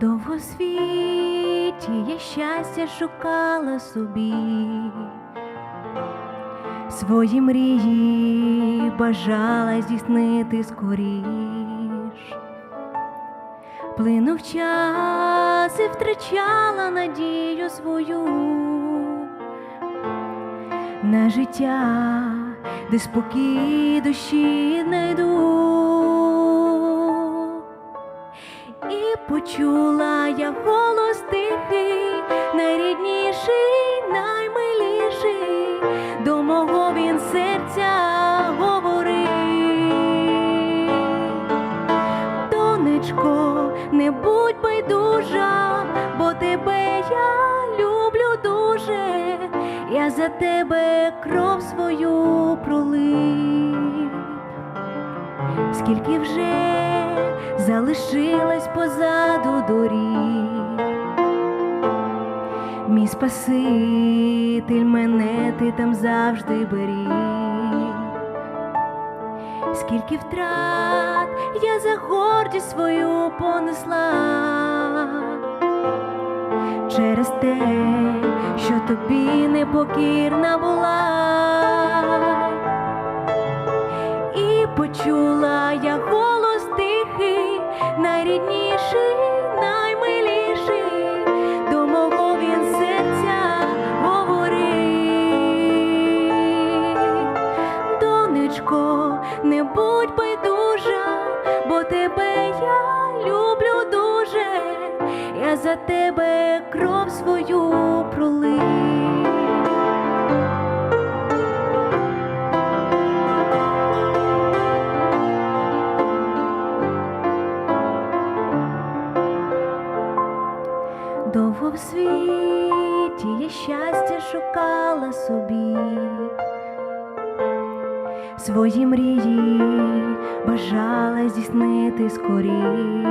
Довго світі я щастя шукала собі, свої мрії бажала здійснити скоріш. Плинув час і втрачала надію свою на життя, де спокій душі знайду. Почула я голос тихий, найрідніший, наймиліший, до мого він серця говорив. Донечко, не будь байдужа, бо тебе я люблю дуже, я за тебе кров свою пролив. Скільки вже залишилось позаду доріг. Мій Спаситель, мене ти там завжди беріг. Скільки втрат я за гордість свою понесла через те, що тобі непокірна була і почула я голос не будь байдужа, бо тебе я люблю дуже, я за тебе кров свою пролив. Довго в світі я щастя шукала собі, свої мрії бажала здійснити скоріш.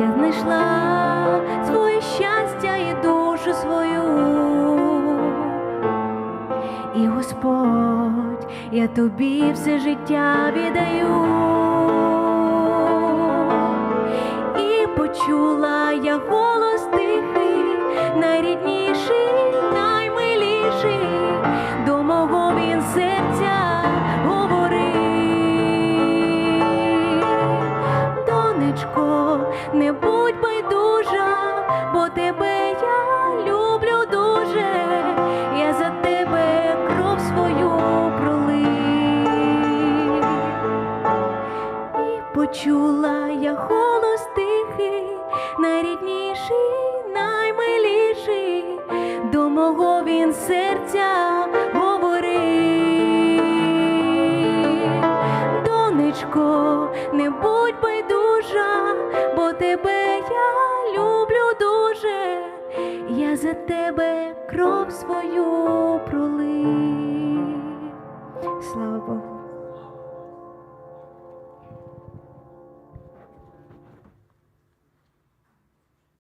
Я знайшла своє щастя і душу свою, і Господь, я тобі все життя віддаю. І почула я голос почула я голос тихий, найрідніший, наймиліший, до мого він серця говорив. Донечко, не будь байдужа, бо тебе я люблю дуже, я за тебе кров свою пролив. Слава Богу.